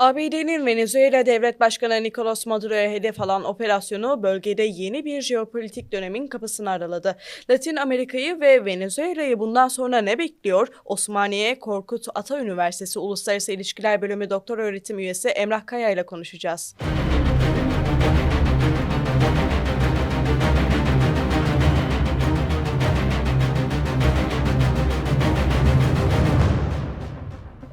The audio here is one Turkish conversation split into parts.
ABD'nin Venezuela Devlet Başkanı Nicolas Maduro'ya hedef alan operasyonu bölgede yeni bir jeopolitik dönemin kapısını araladı. Latin Amerika'yı ve Venezuela'yı bundan sonra ne bekliyor? Osmaniye Korkut Ata Üniversitesi Uluslararası İlişkiler Bölümü Doktor Öğretim Üyesi Emrah Kaya ile konuşacağız.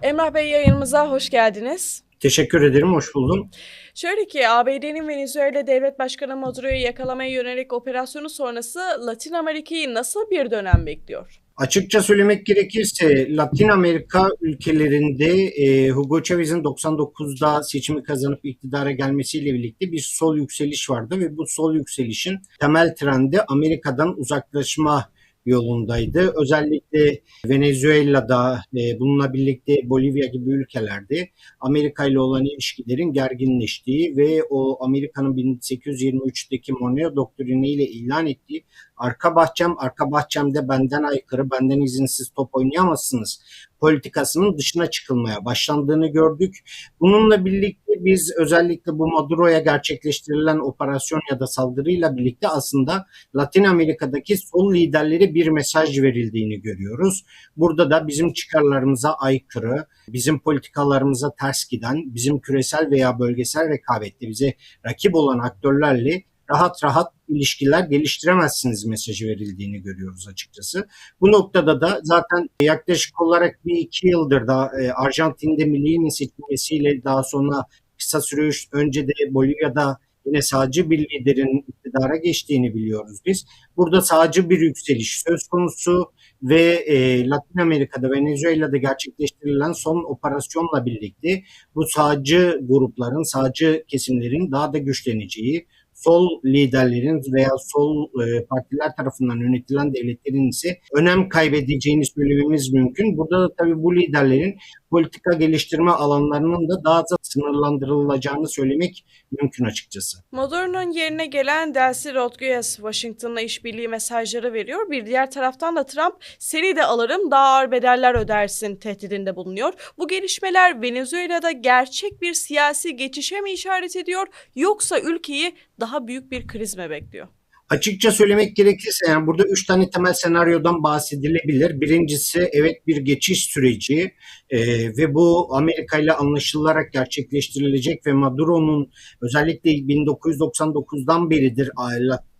Emrah Bey yayınımıza hoş geldiniz. Teşekkür ederim, hoş buldum. Şöyle ki ABD'nin Venezuela Devlet Başkanı Maduro'yu yakalamaya yönelik operasyonu sonrası Latin Amerika'yı nasıl bir dönem bekliyor? Açıkça söylemek gerekirse Latin Amerika ülkelerinde e, Hugo Chavez'in 99'da seçimi kazanıp iktidara gelmesiyle birlikte bir sol yükseliş vardı ve bu sol yükselişin temel trendi Amerika'dan uzaklaşma yolundaydı. Özellikle Venezuela'da e, bununla birlikte Bolivya gibi ülkelerde Amerika ile olan ilişkilerin gerginleştiği ve o Amerika'nın 1823'teki Monroe doktrini ile ilan ettiği arka bahçem arka bahçemde benden aykırı benden izinsiz top oynayamazsınız politikasının dışına çıkılmaya başlandığını gördük. Bununla birlikte biz özellikle bu Maduro'ya gerçekleştirilen operasyon ya da saldırıyla birlikte aslında Latin Amerika'daki sol liderlere bir mesaj verildiğini görüyoruz. Burada da bizim çıkarlarımıza aykırı, bizim politikalarımıza ters giden, bizim küresel veya bölgesel rekabette bize rakip olan aktörlerle rahat rahat ilişkiler geliştiremezsiniz mesajı verildiğini görüyoruz açıkçası. Bu noktada da zaten yaklaşık olarak bir iki yıldır da e, Arjantin'de Milli'nin seçilmesiyle daha sonra kısa süre önce de Bolivya'da yine sağcı bir liderin iktidara geçtiğini biliyoruz biz. Burada sağcı bir yükseliş söz konusu ve e, Latin Amerika'da Venezuela'da gerçekleştirilen son operasyonla birlikte bu sağcı grupların, sağcı kesimlerin daha da güçleneceği, sol liderlerin veya sol e, partiler tarafından yönetilen devletlerin ise önem kaybedeceğini söylememiz mümkün. Burada da tabii bu liderlerin politika geliştirme alanlarının da daha da sınırlandırılacağını söylemek mümkün açıkçası. Maduro'nun yerine gelen Delcy Rodriguez Washington'la işbirliği mesajları veriyor. Bir diğer taraftan da Trump seni de alırım daha ağır bedeller ödersin tehdidinde bulunuyor. Bu gelişmeler Venezuela'da gerçek bir siyasi geçişe mi işaret ediyor yoksa ülkeyi daha büyük bir kriz mi bekliyor? Açıkça söylemek gerekirse yani burada üç tane temel senaryodan bahsedilebilir. Birincisi evet bir geçiş süreci e, ve bu Amerika ile anlaşılarak gerçekleştirilecek ve Maduro'nun özellikle 1999'dan beridir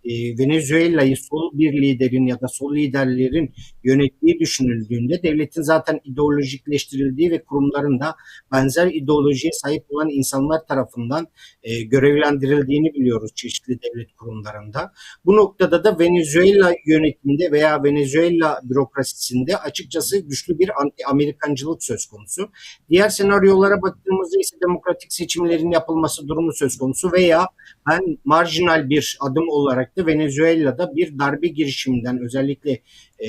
e, Venezuela'yı sol bir liderin ya da sol liderlerin yönettiği düşünüldüğünde devletin zaten ideolojikleştirildiği ve kurumların da benzer ideolojiye sahip olan insanlar tarafından e, görevlendirildiğini biliyoruz çeşitli devlet kurumlarında. Bu noktada da Venezuela yönetiminde veya Venezuela bürokrasisinde açıkçası güçlü bir anti-Amerikancılık söz konusu. Diğer senaryolara baktığımızda ise demokratik seçimlerin yapılması durumu söz konusu veya ben marjinal bir adım olarak da Venezuela'da bir darbe girişiminden özellikle e,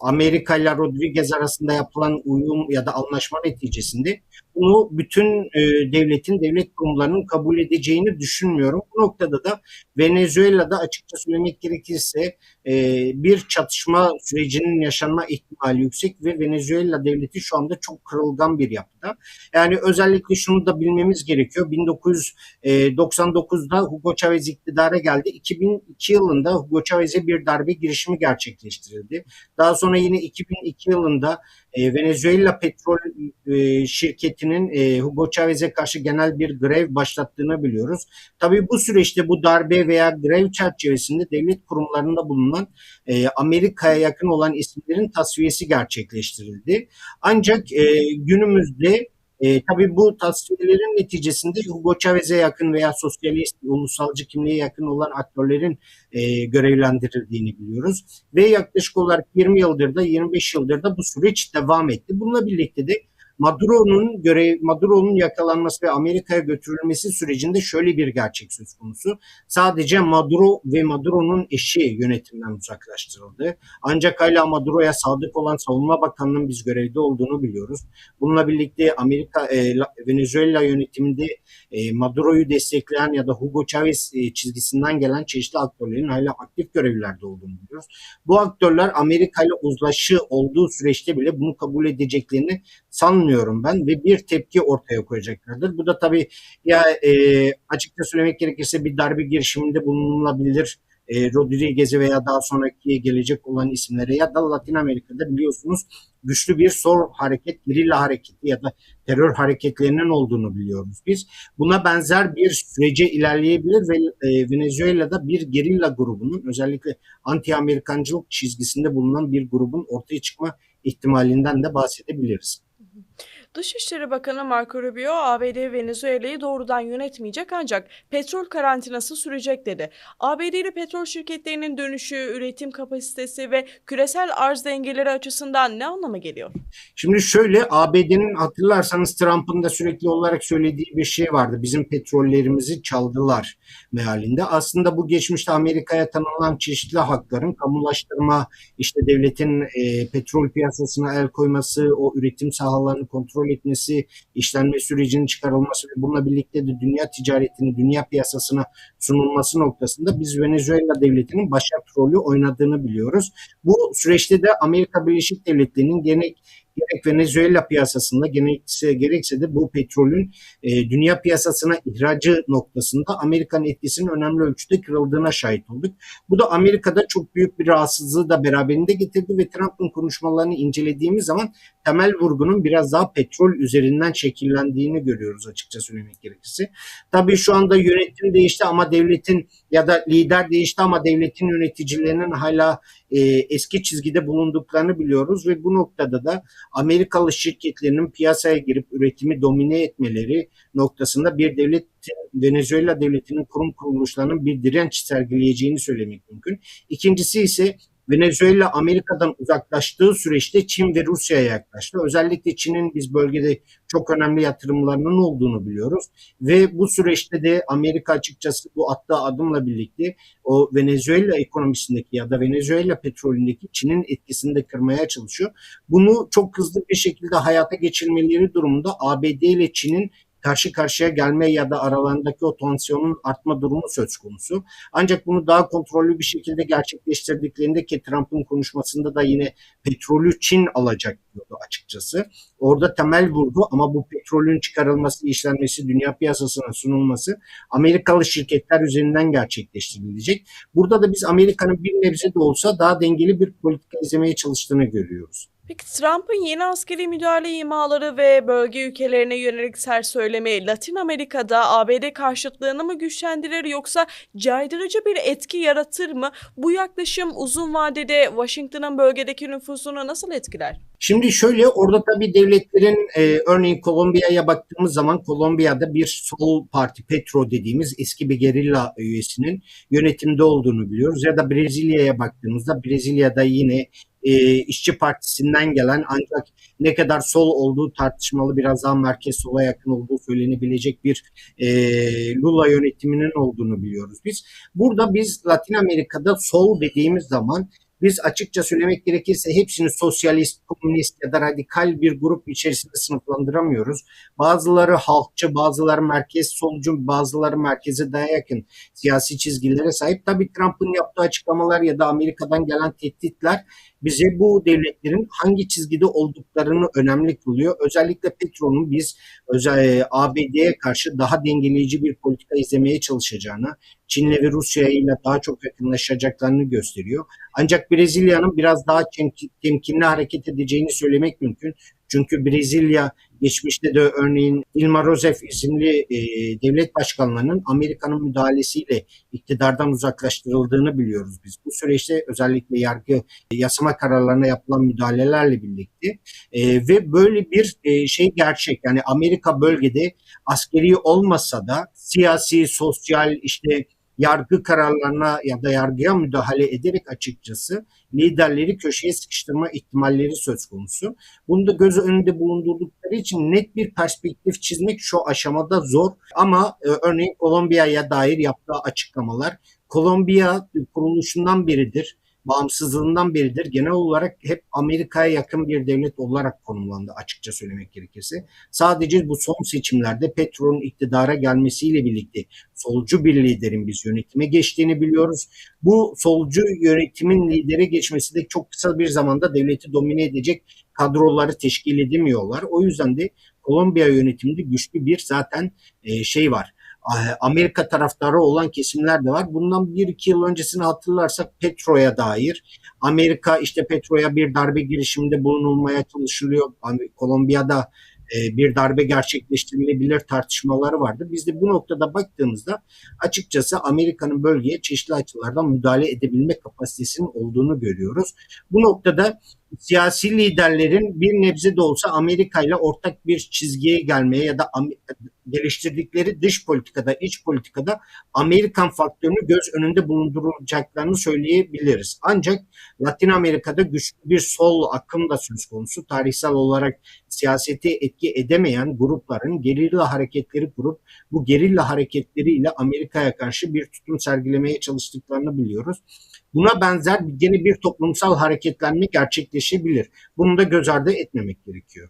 Amerika ile Rodriguez arasında yapılan uyum ya da anlaşma neticesinde bunu bütün e, devletin, devlet kurumlarının kabul edeceğini düşünmüyorum. Bu noktada da Venezuela'da açıkça söylemek gerekirse e, bir çatışma sürecinin yaşanma ihtimali yüksek ve Venezuela devleti şu anda çok kırılgan bir yapıda. Yani özellikle şunu da bilmemiz gerekiyor. 1999'da Hugo Chavez iktidara geldi. 2002 yılında Hugo Chavez'e bir darbe girişimi gerçekleştirildi. Daha sonra yine 2002 yılında e, Venezuela petrol e, şirketinin e, Hugo Chavez'e karşı genel bir grev başlattığını biliyoruz. Tabii bu süreçte bu darbe veya grev çerçevesinde devlet kurumlarında bulunan e, Amerika'ya yakın olan isimlerin tasfiyesi gerçekleştirildi. Ancak e, günümüzde e, tabii bu tasfiyelerin neticesinde Hugo Chavez'e yakın veya sosyalist, ulusalcı kimliğe yakın olan aktörlerin e, görevlendirildiğini biliyoruz. Ve yaklaşık olarak 20 yıldır da 25 yıldır da bu süreç devam etti. Bununla birlikte de Maduro'nun görev Maduro'nun yakalanması ve Amerika'ya götürülmesi sürecinde şöyle bir gerçek söz konusu. Sadece Maduro ve Maduro'nun eşi yönetimden uzaklaştırıldı. Ancak hala Maduro'ya sadık olan Savunma Bakanlığı'nın biz görevde olduğunu biliyoruz. Bununla birlikte Amerika e, Venezuela yönetiminde e, Maduro'yu destekleyen ya da Hugo Chavez e, çizgisinden gelen çeşitli aktörlerin hala aktif görevlerde olduğunu biliyoruz. Bu aktörler Amerika ile uzlaşı olduğu süreçte bile bunu kabul edeceklerini sanmıyorum sanmıyorum ben ve bir tepki ortaya koyacaklardır. Bu da tabii ya e, açıkça söylemek gerekirse bir darbe girişiminde bulunulabilir. E, Rodriguez'e veya daha sonraki gelecek olan isimlere ya da Latin Amerika'da biliyorsunuz güçlü bir sol hareket, gerilla hareketi ya da terör hareketlerinin olduğunu biliyoruz biz. Buna benzer bir sürece ilerleyebilir ve e, Venezuela'da bir gerilla grubunun özellikle anti-Amerikancılık çizgisinde bulunan bir grubun ortaya çıkma ihtimalinden de bahsedebiliriz. Dışişleri Bakanı Marco Rubio, ABD Venezuela'yı doğrudan yönetmeyecek ancak petrol karantinası sürecek dedi. ABD'li petrol şirketlerinin dönüşü, üretim kapasitesi ve küresel arz dengeleri açısından ne anlama geliyor? Şimdi şöyle ABD'nin hatırlarsanız Trump'ın da sürekli olarak söylediği bir şey vardı. Bizim petrollerimizi çaldılar mealinde. Aslında bu geçmişte Amerika'ya tanınan çeşitli hakların kamulaştırma, işte devletin e, petrol piyasasına el koyması, o üretim sahalarını kontrol etmesi, işlenme sürecinin çıkarılması ve bununla birlikte de dünya ticaretini, dünya piyasasına sunulması noktasında biz Venezuela devletinin başat rolü oynadığını biliyoruz. Bu süreçte de Amerika Birleşik Devletleri'nin gerek gerek Venezuela piyasasında gerekse, gerekse de bu petrolün e, dünya piyasasına ihracı noktasında Amerika'nın etkisinin önemli ölçüde kırıldığına şahit olduk. Bu da Amerika'da çok büyük bir rahatsızlığı da beraberinde getirdi ve Trump'ın konuşmalarını incelediğimiz zaman temel vurgunun biraz daha petrol üzerinden şekillendiğini görüyoruz açıkça söylemek gerekirse. Tabii şu anda yönetim değişti ama devletin ya da lider değişti ama devletin yöneticilerinin hala e, eski çizgide bulunduklarını biliyoruz ve bu noktada da Amerikalı şirketlerinin piyasaya girip üretimi domine etmeleri noktasında bir devlet Venezuela devletinin kurum kuruluşlarının bir direnç sergileyeceğini söylemek mümkün. İkincisi ise Venezuela Amerika'dan uzaklaştığı süreçte Çin ve Rusya'ya yaklaştı. Özellikle Çin'in biz bölgede çok önemli yatırımlarının olduğunu biliyoruz. Ve bu süreçte de Amerika açıkçası bu attığı adımla birlikte o Venezuela ekonomisindeki ya da Venezuela petrolündeki Çin'in etkisini de kırmaya çalışıyor. Bunu çok hızlı bir şekilde hayata geçirmeleri durumunda ABD ile Çin'in karşı karşıya gelme ya da aralarındaki o tansiyonun artma durumu söz konusu. Ancak bunu daha kontrollü bir şekilde gerçekleştirdiklerinde ki Trump'ın konuşmasında da yine petrolü Çin alacak diyordu açıkçası. Orada temel vurgu ama bu petrolün çıkarılması, işlenmesi, dünya piyasasına sunulması Amerikalı şirketler üzerinden gerçekleştirilecek. Burada da biz Amerika'nın bir nebze de olsa daha dengeli bir politika izlemeye çalıştığını görüyoruz. Peki Trump'ın yeni askeri müdahale imaları ve bölge ülkelerine yönelik sert söylemi Latin Amerika'da ABD karşıtlığını mı güçlendirir yoksa caydırıcı bir etki yaratır mı? Bu yaklaşım uzun vadede Washington'ın bölgedeki nüfusunu nasıl etkiler? Şimdi şöyle orada tabii devletlerin e, örneğin Kolombiya'ya baktığımız zaman Kolombiya'da bir sol parti Petro dediğimiz eski bir gerilla üyesinin yönetimde olduğunu biliyoruz. Ya da Brezilya'ya baktığımızda Brezilya'da yine e, işçi partisinden gelen ancak ne kadar sol olduğu tartışmalı biraz daha merkez sola yakın olduğu söylenebilecek bir e, Lula yönetiminin olduğunu biliyoruz biz. Burada biz Latin Amerika'da sol dediğimiz zaman biz açıkça söylemek gerekirse hepsini sosyalist, komünist ya da radikal bir grup içerisinde sınıflandıramıyoruz. Bazıları halkçı, bazıları merkez solcu, bazıları merkeze daha yakın siyasi çizgilere sahip. Tabii Trump'ın yaptığı açıklamalar ya da Amerika'dan gelen tehditler bize bu devletlerin hangi çizgide olduklarını önemli kılıyor. Özellikle Petro'nun biz özel, ABD'ye karşı daha dengeleyici bir politika izlemeye çalışacağını, Çin'le ve Rusya ile daha çok yakınlaşacaklarını gösteriyor. Ancak Brezilya'nın biraz daha temkinli hareket edeceğini söylemek mümkün. Çünkü Brezilya geçmişte de örneğin Dilma Rousseff isimli e, devlet başkanlarının Amerika'nın müdahalesiyle iktidardan uzaklaştırıldığını biliyoruz biz. Bu süreçte özellikle yargı yasama kararlarına yapılan müdahalelerle birlikte e, ve böyle bir e, şey gerçek. Yani Amerika bölgede askeri olmasa da siyasi, sosyal işte yargı kararlarına ya da yargıya müdahale ederek açıkçası liderleri köşeye sıkıştırma ihtimalleri söz konusu. Bunu da göz önünde bulundurdukları için net bir perspektif çizmek şu aşamada zor ama e, örneğin Kolombiya'ya dair yaptığı açıklamalar Kolombiya kuruluşundan beridir bağımsızlığından beridir genel olarak hep Amerika'ya yakın bir devlet olarak konumlandı açıkça söylemek gerekirse. Sadece bu son seçimlerde Petro'nun iktidara gelmesiyle birlikte solcu bir liderin biz yönetime geçtiğini biliyoruz. Bu solcu yönetimin lidere geçmesi de çok kısa bir zamanda devleti domine edecek kadroları teşkil edemiyorlar. O yüzden de Kolombiya yönetiminde güçlü bir zaten e, şey var. A- Amerika taraftarı olan kesimler de var. Bundan bir iki yıl öncesini hatırlarsak Petro'ya dair Amerika işte Petro'ya bir darbe girişiminde bulunulmaya çalışılıyor. Kolombiya'da e, bir darbe gerçekleştirilebilir tartışmaları vardı. Biz de bu noktada baktığımızda açıkçası Amerika'nın bölgeye çeşitli açılardan müdahale edebilme kapasitesinin olduğunu görüyoruz. Bu noktada siyasi liderlerin bir nebze de olsa Amerika ile ortak bir çizgiye gelmeye ya da geliştirdikleri dış politikada, iç politikada Amerikan faktörünü göz önünde bulunduracaklarını söyleyebiliriz. Ancak Latin Amerika'da güçlü bir sol akım da söz konusu. Tarihsel olarak siyaseti etki edemeyen grupların gerilla hareketleri kurup bu gerilla hareketleriyle Amerika'ya karşı bir tutum sergilemeye çalıştıklarını biliyoruz. Buna benzer gene bir toplumsal hareketlenme gerçekleşebilir. Bunu da göz ardı etmemek gerekiyor.